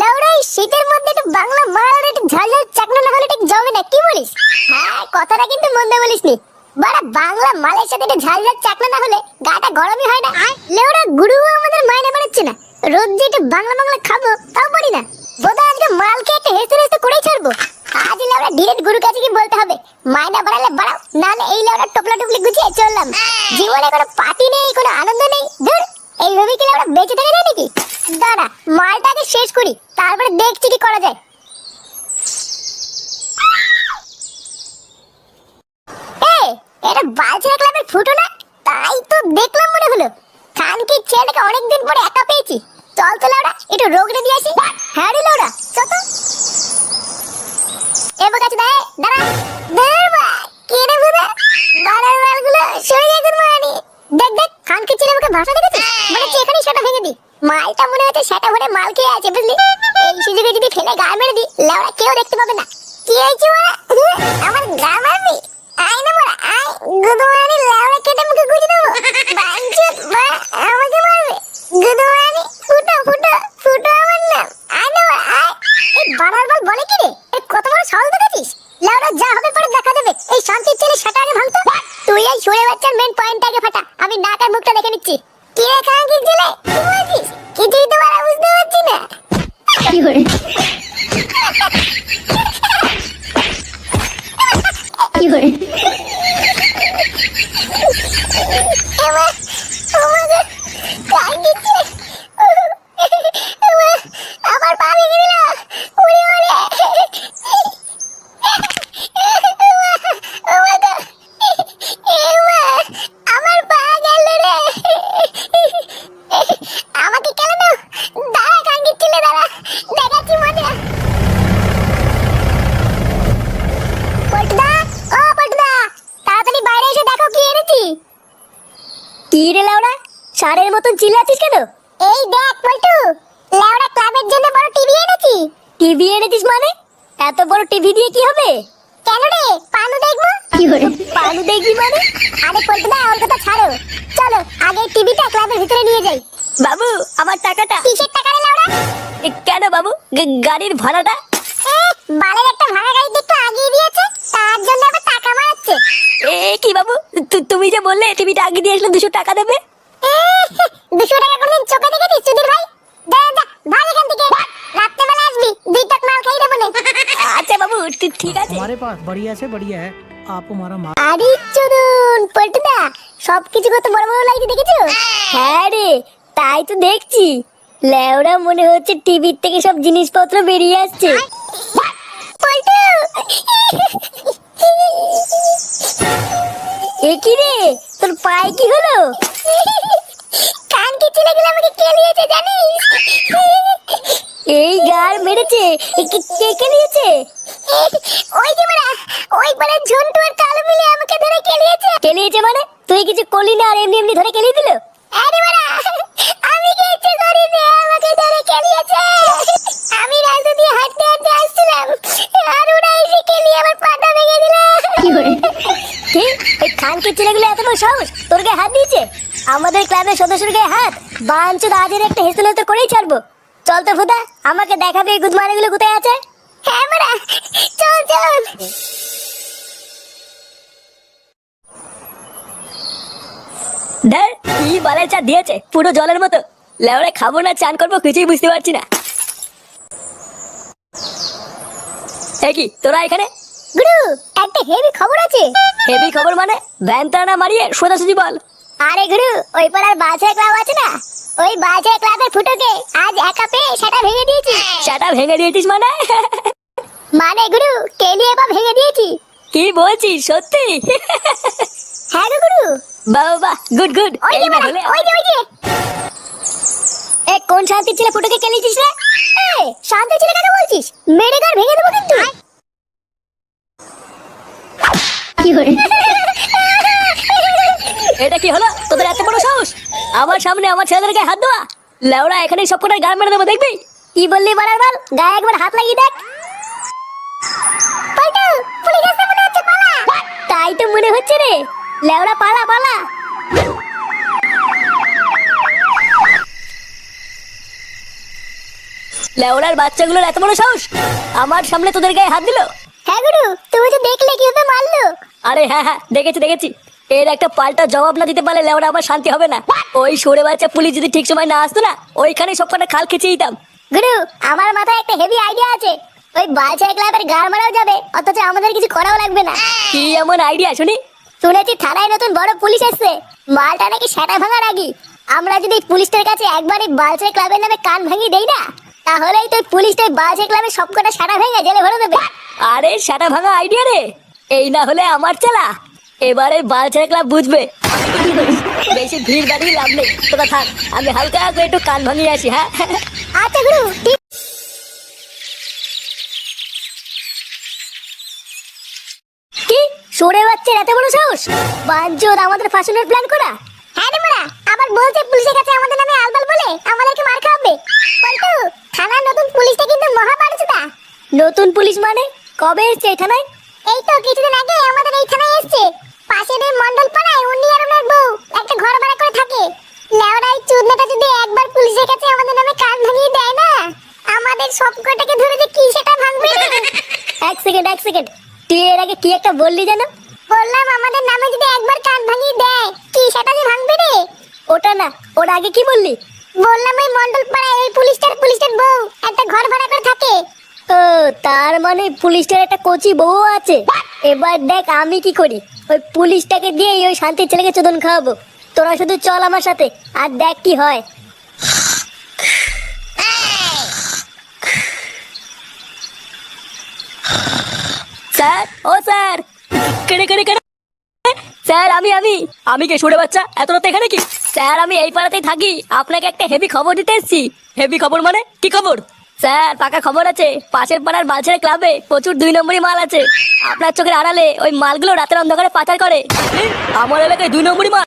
লাউড়া এই শীতের মধ্যে একটু বাংলা মারার একটু ঝাল ঝাল চাকনা হলে ঠিক জমে না কি বলিস? হ্যাঁ কথাটা কিন্তু মন্দ বলিস নি বাড়া বাংলা মালের সাথে একটু ঝাল ঝাল চাকনা না হলে গাটা গরমই হয় না। লেওড়া গুরু আমাদের মাইনে বাড়াচ্ছে না। রোজ যে একটু বাংলা বাংলা খাব তাও পারি না। বোধ আজকে মাল খেয়ে একটা হেসে হেসে করেই ছাড়বো। আজ লেওড়া ডিরেক্ট গুরু কাছে কি বলতে হবে মাইনা বাড়ালে বাড়াও নাহলে এই লেওড়া টপলা টপলি গুছিয়ে চললাম। জীবনে কোনো পার্টি নেই কোনো আনন্দ নেই। ধুর এইভাবে কি লেওড়া বেঁচে থাকা নাকি দাঁড়া মালটাকে শেষ করি, তারপরে দেখছি কি করা যায়। এটা বালছেরা ক্লাবের ফুটো না? তাই তো দেখলাম মনে হলো। খানকির ছেলেটাকে অনেকদিন পরে একা পেয়েছি। চল তো লাউরা, একটু রোগটা দিয়ে আসি। হ্যাঁ রে লাউডা এই সুযোগে যদি ফেলে গা মেরে দি লাউডা কেউ দেখতে পাবে না। কি হয়েছে ওরা? আমার গা মারবি আয় না মারা, আয়। গুদমানি লাউড়া কেটে মুখে গুজে দেবো। বাঞ্চুত, বা আমাকে মারবে। গুদমানি ফুটো ফুটো ফুটো আমার নাম। আয় না মারা, আয়। এই বানার বল বলে কি রে? এ কত বড় সাহস দেখেছিস লাউড়া যা হবে পরে দেখা যাবে এই শান্তির ছেলে সেটা আগে ভাঙতো। তুই এই শুয়ে বাচ্চার মেন পয়েন্ট আগে ফাটা। আমি নাক আর মুখটা দেখে নিচ্ছি। কি রে খাঙ্কির ছেলে? কি বলছিস? কিছুই তো বুঝতে পারছি না। কি করে কি করে এবার আমাকে কান দিচ্ছে এবার আমার পা ভেঙে দিল উড়ে উড়ে আমার পা গেল রে আমাকে কেন দাঁড়া কান দিচ্ছিলে দাঁড়া দেখাচ্ছি মজা পল্টুদা ও পল্টুদা তাড়াতাড়ি বাইরে এসে দেখো কি এনেছি কি রে লাউড়া সারের মতন চিল্লাচ্ছিস কেন? এই দেখ পল্টু লাউড়া ক্লাবের জন্য বড় টিভি এনেছি। টিভি এনেছিস মানে? এত বড় টিভি দিয়ে কি হবে? কেন রে? পানু দেখব? পানু দেখবি মানে? আরে পল্টুদা ওর কথা ছাড়ো। চলো আগে টিভিটা ক্লাবের ভিতরে নিয়ে যাই। বাবু আমার টাকাটা। কিসের টাকা রে লাউড়া এ, কেন বাবু? গাড়ির ভাড়াটা। বালের একটা ভাড়া গাড়ি একটু আগিয়ে দিয়েছে তার জন্য আবার টাকা মারাচ্ছে। এ কি বাবু? তুমি যে বললে টিভিটা আগে দিয়ে আসলে দুশো টাকা দেবে? দুশো টাকা কোনদিন চোখে দেখেছিস সুধীর ভাই? এখান থেকে। আসবি দুই টাক মাল খাই আচ্ছা বাবু ঠিক আছে। বড়িয়া আছে বড়িয়া হ্যাঁ, আরে সবকিছু কত বড় বড় লাইট দেখেছ? হ্যাঁ রে তাই তো দেখছি। লেওরা মনে হচ্ছে টিভির থেকে সব জিনিসপত্র বেরিয়ে আসছে। এ কি রে? তোর পায়ে কি হলো? কান কি ছেলেগুলো আমাকে কেলিয়েছে জানিস? এই গার মেরেছে কি- কে কে নিয়েছে? ওই যে মানে ওই পারে ঝন্টু আর কালো মিলে আমাকে ধরে কেলিয়েছে কেলিয়েছে মানে? তুই কিছু করলি না আর এমনি এমনি ধরে কেলিয়ে দিল? আরে মারা সাহস? তোর গায়ে হাত দিয়েছে? আমাদের ক্লাবের সদস্যের গায়ে হাত? আজের একটা তো করেই ছাড়বো। চল তো ফুদা, আমাকে দেখাবে এই গুদমানিগুলো কোথায় আছে? হ্যাঁ কি বালের চা দিয়েছে? পুরো জলের মতো। লেওড়ে খাব না, চান করব, কিছুই বুঝতে পারছি না। কি, তোরা এখানে? গুরু একটা হেভি খবর আছে। হেভি খবর মানে? ভ্যান না মারিয়ে সোজাসুজি বল। আরে গুরু ওই পাড়ার বাজার ক্লাব আছে না? ওই বাজার ক্লাবের ফুটোকে আজ একা পেয়ে সেটা ভেঙে দিয়েছি। সেটা ভেঙে দিয়েছিস মানে? মানে গুরু কেলিয়ে বা ভেঙে দিয়েছি। কি বলছিস সত্যি? হ্যাঁ গুরু। বাহ গুড গুড। ওই যে ওই যে ওই যে। এ কোন শান্তি ছেলে ফুটোকে কেলিয়েছিস রে? শান্ত ছিল কেন বলছিস? মেরে গার ভেঙে দেবো কিন্তু কি করে এটা কি হলো? তোদের এত বড় সাহস? আমার সামনে আমার ছেলেদের গায়ে হাত দেওয়া? লেওড়া এখানে সব কটার গান মেরে দেবো দেখবি? কি বললি বাড়ার বল? গায়ে একবার হাত লাগিয়ে দেখ। পল্টু! পুলিশ আসতে মনে হচ্ছে পালা। তাই তো মনে হচ্ছে রে। লেওড়া পালা পালা। লেওড়ার বাচ্চাগুলোর এত বড় সাহস? আমার সামনে তোদের গায়ে হাত দিল? হ্যাঁ গুরু তুমি তো দেখলে কি কীভাবে মারলো আরে হ্যাঁ হ্যাঁ দেখেছি দেখেছি। এর একটা পাল্টা জবাব না দিতে পারলে লেওড়া আমার শান্তি হবে না। ওই সরে বাচ্চা পুলিশ যদি ঠিক সময় না আসতো না ওইখানে সব কটা খাল খেঁচে দিতাম। গুরু আমার মাথায় একটা হেভি আইডিয়া আছে। ওই বালছা ক্লাবের গাড় মারাও যাবে অথচ আমাদের কিছু করাও লাগবে না। কি এমন আইডিয়া শুনি? শুনেছি থানায় নতুন বড় পুলিশ এসছে। মালটা নাকি সেটা ভাঙার আগে। আমরা যদি পুলিশটার কাছে একবারই বালচাই ক্লাবের নামে কান ভাঙিয়ে দেই না তাহলেই তো পুলিশটাই বালচাই ক্লাবের সবকটা সাটা ভেঙে জেলে ভরে দেবে। আরে সেটা ভাঙা আইডিয়া রে। এই না হলে আমার চালা। এবারে বালছেড়ে ক্লাব বুঝবে। বেশি ভিড় দাঁড়িয়ে লাভ নেই। তোরা থাক আমি হালকা করে একটু কান ভাঙিয়ে আসি হ্যাঁ? আচ্ছা গুরু কি? সরে বাচ্চার এত বড় সাহস? বাঞ্চোদ আমাদের ফাঁসানোর প্ল্যান করা? হ্যাঁ রে মারা আবার বলছে পুলিশের কাছে আমাদের নামে আলবাল বলে আমাদেরকে মার খাওয়াবে। পল্টু থানার নতুন পুলিশটা কিন্তু মহা পারছুদা নতুন পুলিশ মানে? কবে এসছে এই থানায়? এই তো কিছুদিন আগে আমাদের এই থানায় এসছে। পাশের ওই মন্ডল পাড়ায় উনি আর ওনার বউ একটা ঘর ভাড়া করে থাকে। লেওড়াই চুদনাটা যদি একবার পুলিশের কাছে আমাদের নামে কান ভাঙিয়ে দেয় না, আমাদের সব কটাকে ধরে যে কি সেটা ভাঙবে? এক সেকেন্ড এক সেকেন্ড তুই এর আগে কি একটা বললি যেন? বললাম আমাদের নামে যদি একবার কান ভাঙিয়ে দেয়, কি সেটা যে ভাঙবে রে? ওটা না, ওর আগে কি বললি? বললাম ওই মন্ডল পাড়ায় ওই পুলিশটার পুলিশের বউ একটা ঘর ভাড়া করে থাকে। ও, তার মানে পুলিশটার একটা কোচি বউ আছে। এবার দেখ আমি কি করি? ওই পুলিশটাকে দিয়ে ওই শান্তির ছেলেকে চোদন খাওয়াবো। তোরা শুধু চল আমার সাথে, আর দেখ কি হয়। স্যার, ও স্যার! কেড়ে কেড়ে কেড়ে! স্যার, আমি আমি! আমি কে সরে বাচ্চা? এত রাতে এখানে কি? স্যার, আমি এই পাড়াতেই থাকি। আপনাকে একটা হেভি খবর দিতে এসেছি। হেভি খবর মানে? কি খবর? স্যার পাকা খবর আছে। পাশের পাড়ার বালছেড়ে ক্লাবে প্রচুর দুই নম্বরই মাল আছে। আপনার চোখের আড়ালে ওই মালগুলো রাতের অন্ধকারে পাচার করে। আমার এলাকায় দুই নম্বরই মাল?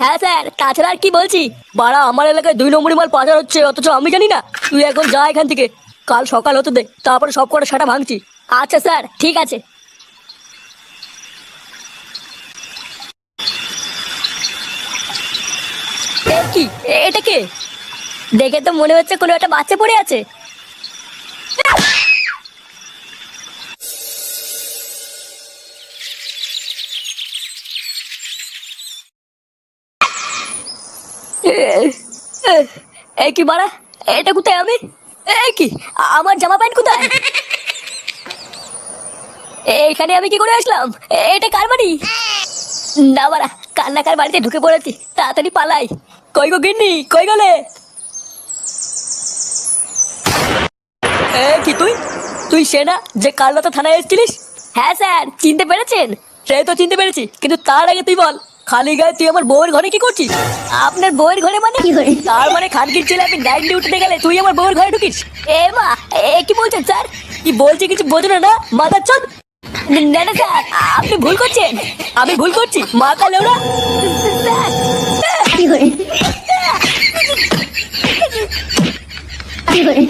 হ্যাঁ স্যার তাছাড়া আর কি বলছি? বাড়া আমার এলাকায় দুই নম্বরই মাল পাচার হচ্ছে অথচ আমি জানি না। তুই এখন যা এখান থেকে। কাল সকাল হতে দে তারপরে সব কটা সেটা ভাঙছি। আচ্ছা স্যার ঠিক আছে। কি? এটা কে? দেখে তো মনে হচ্ছে কোনো একটা বাচ্চা পড়ে আছে এ- এ- কি বাড়া এটা কোথায় আমি? কি? আমার জামা প্যান্ট কোথায়? এইখানে আমি কি করে আসলাম? এটা কার বাড়ি? না বাড়া কান্নাকার বাড়িতে ঢুকে পড়েছি। তাড়াতাড়ি পালাই। কই গো গিন্নি? কই গেলে? এ কি তুই? তুই সে না যে কাল রাতে থানায় এসেছিলিস? হ্যাঁ স্যার, চিনতে পেরেছেন? সে তো চিনতে পেরেছি, কিন্তু তার আগে তুই বল। খালি গায়ে তুই আমার বউয়ের ঘরে কি করছিস? আপনার বউয়ের ঘরে মানে? কি করে তার মানে খানকির ছেলে আপনি নাইট ডিউটিতে গেলে তুই আমার বউয়ের ঘরে ঢুকিস। এ মা এ কি বলছেন স্যার? কি বলছি কিছু বোঝো না মাথার চোদ না না স্যার আপনি ভুল করছেন। আমি ভুল করছি। মা কালে ওরা কি করে কি করে